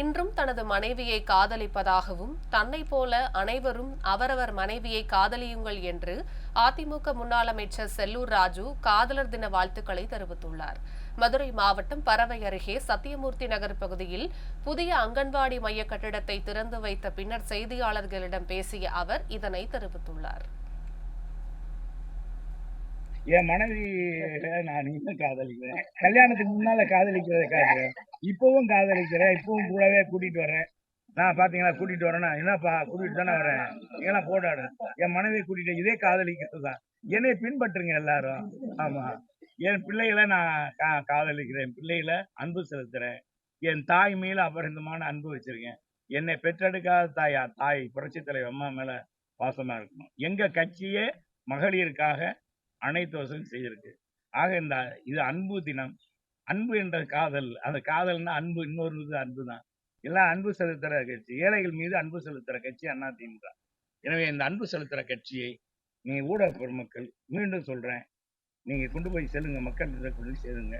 இன்றும் தனது மனைவியை காதலிப்பதாகவும் தன்னை போல அனைவரும் அவரவர் மனைவியை காதலியுங்கள் என்று அதிமுக முன்னாள் அமைச்சர் செல்லூர் ராஜு காதலர் தின வாழ்த்துக்களை தெரிவித்துள்ளார். மதுரை மாவட்டம் பறவை அருகே சத்தியமூர்த்தி நகர் பகுதியில் புதிய அங்கன்வாடி மைய கட்டிடத்தை திறந்து வைத்த பின்னர் செய்தியாளர்களிடம் பேசிய அவர் இதனை தெரிவித்துள்ளார். என் மனைவி நான் இன்னும் காதலிக்கிறேன். கல்யாணத்துக்கு முன்னால காதலிக்கிறதை காட்டுறேன். இப்பவும் காதலிக்கிறேன். இப்பவும் கூடவே கூட்டிட்டு வர்றேன். நான் பாத்தீங்களா கூட்டிட்டு வரேன்னா என்னப்பா கூட்டிட்டு தானே வரேன் ஏன்னா போட்டாடு என் மனைவியை கூட்டிட்டு இதே காதலிக்கிறது? தான் என்னை பின்பற்றுங்க எல்லாரும். ஆமா. என் பிள்ளைகளை நான் கா- காதலிக்கிறேன். என் பிள்ளைகளை அன்பு செலுத்துறேன். என் தாய் மேல அபரிந்தமான அன்பு வச்சிருக்கேன். என்னை பெற்றெடுக்காத தாயா? தாய் புரட்சி தலைவர் அம்மா மேல பாசமா இருக்கணும். எங்க கட்சியே மகளிருக்காக அனைத்து வசதியும் செய்திருக்கு. ஆக இந்த இது அன்பு தினம். அன்பு என்ற காதல் அந்த காதல்னா அன்பு இன்னொரு இது அன்பு தான் எல்லாம் அன்பு செலுத்துற கட்சி ஏழைகள் மீது அன்பு செலுத்துகிற கட்சி அண்ணா திமுக. எனவே இந்த அன்பு செலுத்துற கட்சியை நீங்கள் ஊடக பெருமக்கள் மீண்டும் சொல்கிறேன் நீங்கள் கொண்டு போய் செல்லுங்கள் மக்கள் கொண்டு சேருங்க.